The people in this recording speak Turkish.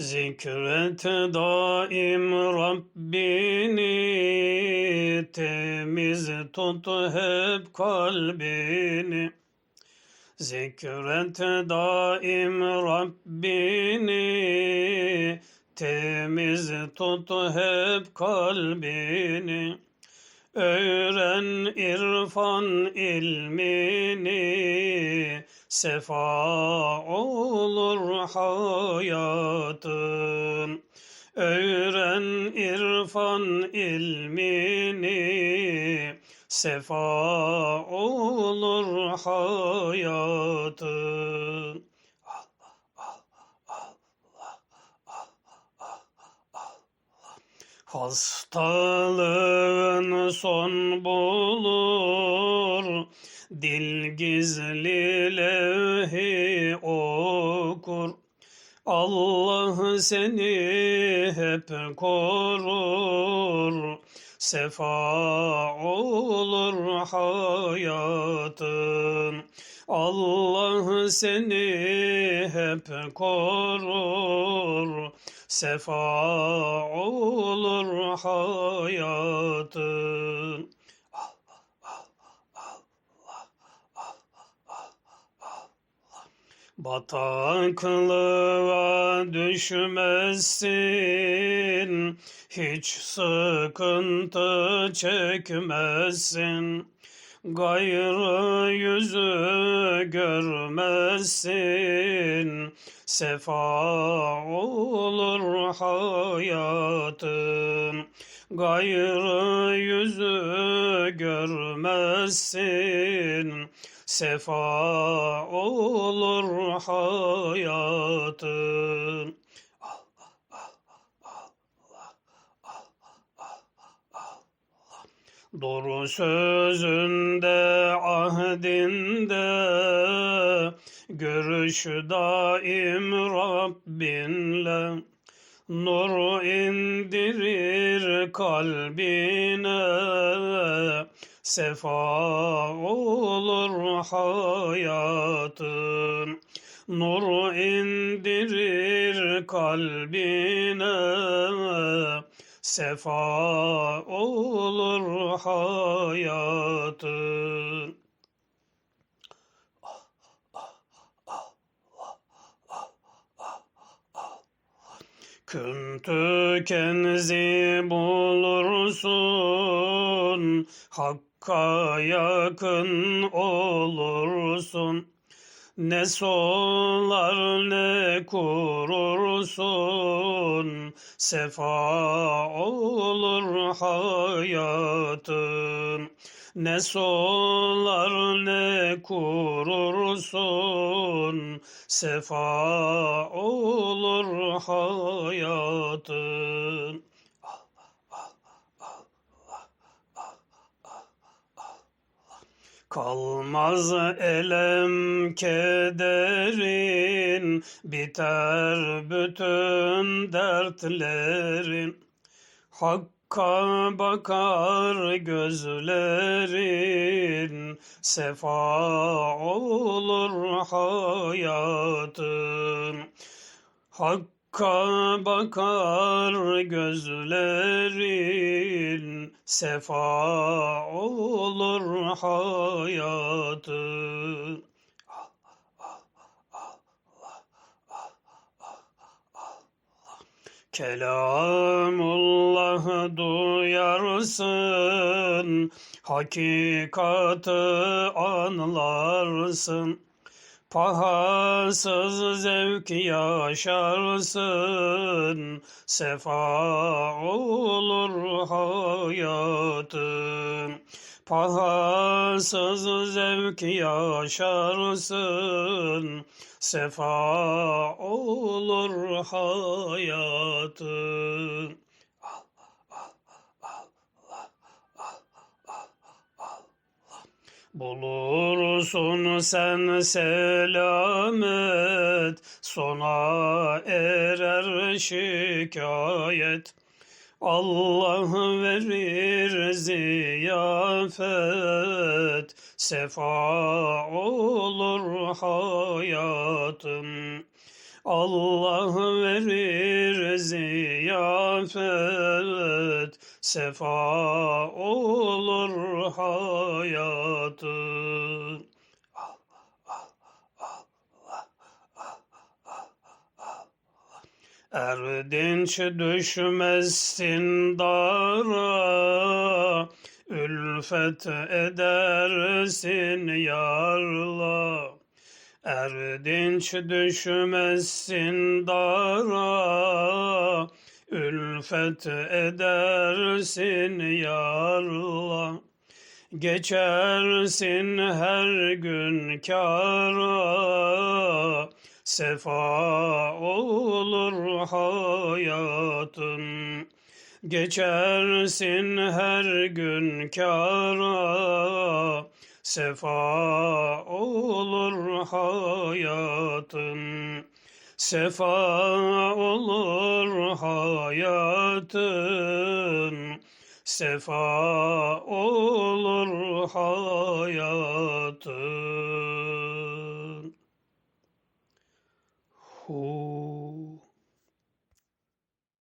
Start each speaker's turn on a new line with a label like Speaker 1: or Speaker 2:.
Speaker 1: Zikret daim Rabbini temiz tut hep kalbini. Zikret daim Rabbini temiz tut hep kalbini. Öğren irfan ilmini, sefa olur hayatın. Öğren irfan ilmini, sefa olur hayatın. Hastalığın son bulur, dil gizli levhi okur. Allah seni hep korur, sefa olur hayatın. Allah seni hep korur, sefa olur hayatın. Bataklığa düşmezsin, hiç sıkıntı çekmezsin. Gayrı yüzü görmezsin, sefa olur hayatın. Gayrı yüzü görmezsin, sefa olur hayatın. Doğru sözünde, ahdinde, görüş daim Rabbinle. Nur indirir kalbine, sefa olur hayatın. Nur indirir kalbine, sefa olur hayatın. Küntü kenzi bulursun, Hakka yakın olursun. Ne solar ne kurursun, sefa olur hayatın. Ne solar ne kurursun, sefa olur hayatın. Kalmaz elem kederin, biter bütün dertlerin. Hakka bakar gözlerin, sefa olur hayatın. Hakka bakar gözlerin, sefa olur hayatın. Kelamullah duyarsın, hakikatı anlarsın. Pahasız zevk yaşarsın, sefa olur hayatın. Pahasız zevk yaşarsın, sefa olur hayatın. Bulursun sen selamet, sona erer şikayet. Allah verir ziyafet, sefa olur hayatım. Allah verir ziyafet, sefa olur hayatın. Erdinç düşmezsin dara, ülfet edersin yarla. Erdinç düşmezsin dara, ülfet edersin yarla. Geçersin her gün kara, sefa olur hayatın. Geçersin her gün kara, sefa olur hayatın. Sefa olur hayatın. Sefa olur hayatın.